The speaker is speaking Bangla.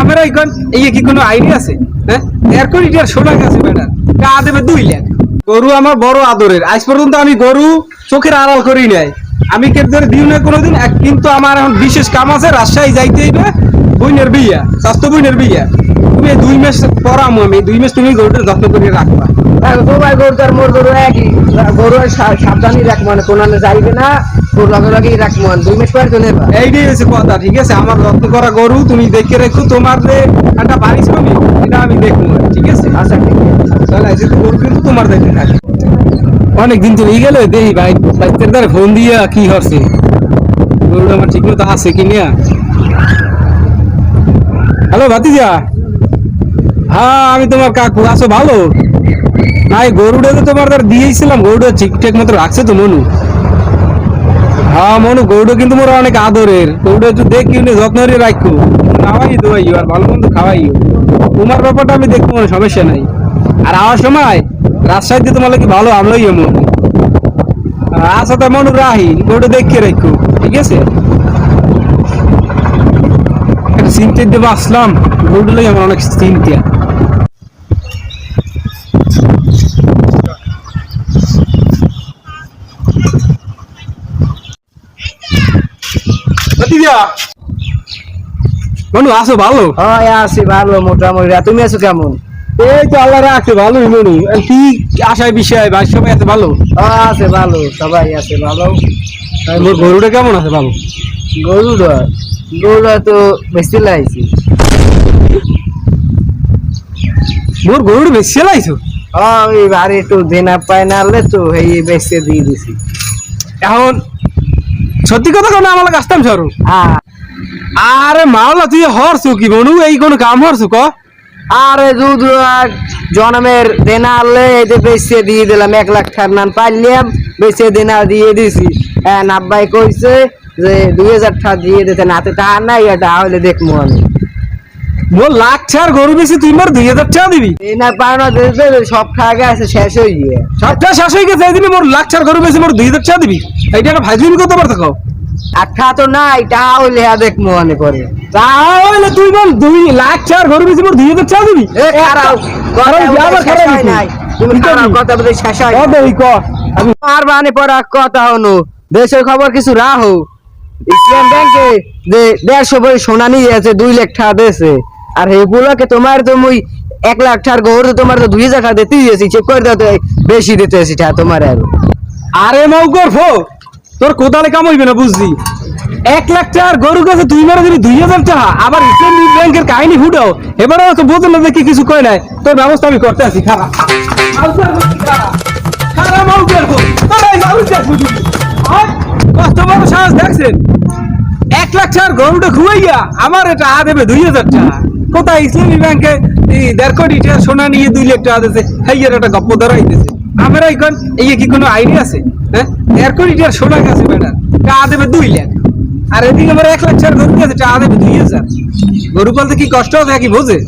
আমার এখন এই কি কোনো আইডিয়া আছে হ্যাঁ? এরকম টিয়ার ষোলো আছে বেটার তা দেবে দুই লাখ গরু আমার বড় আদরের। আজ পর্যন্ত আমি গরু চোখের আড়াল করি নাই। আমি কেটে দিই না কোনোদিন। কিন্তু আমার এখন বিশেষ কাম আছে, রাজশাহী যাইতে হইবে। বইনের বিয়া, স্বাস্থ্য বইনের বিয়া। তুমি দুই মাস পরামো আমি দুই মাস তুমি গরুটা যত্ন করে রাখবা। তোমার গরুটার মোর গরু একই। গরু সাবধানই রাখ মানে কোনো যাইবে না তোর লগে লগেই রাখ মন দুই মাস পরে চলে যাবা। এইটাই হচ্ছে কথা ঠিক আছে? আমার যত্ন করা গরু তুমি দেখে রেখো তোমার যে একটা বাড়ি এটা আমি দেখব ঠিক আছে? আচ্ছা ঠিক আছে। গরু কিন্তু তোমার দেখতে থাকে। অনেকদিন তো এই গেল দেখি ভাই বাইকের দ্বারা ফোন দিয়া কি হচ্ছে? গরুটা আমার ঠিক মতো আছে কি নিয়া হ্যালো ভাতিজা? হ্যাঁ আমি তোমার কাকু, আছো ভালো? না এই গরুটা তো তোমার দ্বারা দিয়েছিলাম, গরুটা ঠিকঠাক মতো রাখছে তো মনু। হ্যাঁ মনু, গরুটা কিন্তু মোর অনেক আদরের। গরুটা একটু দেখি যত্ন করে রাখো। খাওয়াই দোয়াইও আর ভালো মন্দ খাওয়াইও। তোমার ব্যাপারটা আমি দেখব, কোনো সমস্যা নাই। আর আওয়ার সময় রাজশাহীতে তোমার কি ভালো আমলাই মন আচ্ছা তো মনু রাহি গরুটা দেখে রাখো, ঠিক আছে? একটা চিন্তা দেবো, আসলাম। গরুটা লাগে আমার অনেক চিন্তা মনু আসো ভালো? হ্যাঁ আছি ভালো মোটামুটি। তুমি আছো কেমন? এই তো আল্লাহ রাখছে ভালোই মনু। কি আশায় বিষয় ভাই সবাই আছে ভালো? হ্যাঁ আছে ভালো সবাই আছে ভালো। মোর গরুটা কেমন আছে ভালো? গরুটা গরুটা তো বেশি লাইছি। মোর গরুটা বেশি লাইছো? হ্যাঁ ওই বাড়ি একটু দেনা পায় না তো এই বেশি দিয়ে দিছি। এখন সত্যি কথা কেন আমার আসতাম সরু। আরে মাওলা তুই হরছু কি বনু? এই কোন কাম হরছু ক? আরে দুধ জন্মের দেনা আনলে এই বেচে দিয়ে দিলাম এক লাখ টাকার নান পাইলাম বেচে দেনা দিয়ে দিছি। হ্যাঁ আব্বাই কইছে যে দুই হাজার টাকা দিয়ে দিতে নাতে টাকা নাই এটা হলে দেখব আমি। মোর লাখ চার গরু বেশি তুই মার দুই হাজার টাকা দিবি? দেনা পাওনা দিতে সব টাকা আছে শেষ হয়ে গিয়ে। সবটা শেষ হয়ে গেছে এইদিনে মোর লাখ চার গরু বেশি মোর দুই হাজার টাকা দিবি? এইটা ভাইজুমি কত বার থাকো টাকা তো নাই হইলে হ্যাঁ দেখব মনে করে। তাহলে তুই বল দুই লাখ চার গরু বেশি মোর দুই হাজার দিবি? কথা বলে শেষ হয় আমি আর বানি পড়া কথা দেশের খবর কিছু রাহো। ইসলাম ব্যাংকে যে দেড়শো বই সোনা নিয়ে আছে দুই লাখ টাকা দিয়েছে। আর এগুলোকে তোমার তো মুই এক লাখ টাকার গৌর তোমার তো দুই হাজার টাকা চেক করে দাও তো বেশি দিতে টাকা তোমার আর। আরে মৌকর ফো তোর কোদালে কাম হইবে না বুঝলি? এক লাখ টাকার গরু কাছে তুই মারা দিবি দুই হাজার টাকা, আবার ব্যাংকের কাহিনী ফুটাও। এবারে তো বোঝো না দেখি কিছু কয় নাই, তোর ব্যবস্থা আমি করতে আছি খারাপ দুই কোথায় ইসলামী ব্যাংকে দেড় কোটি টাকা সোনা নিয়ে দুই লাখ টাকা দিয়েছে হাইয়ার একটা গপ্প ধরাইতেছে। আমার এখন এই কি কোনো আইডিয়া আছে? হ্যাঁ? এরকম কোটি টাকা সোনা গেছে বেটার টাকা দেবে দুই লাখ। আর এদিকে আমার এক লাখ চার গরু আছে চা দেবে দুই হাজার। গরু পালতে কি কষ্ট হবে কি বোঝে?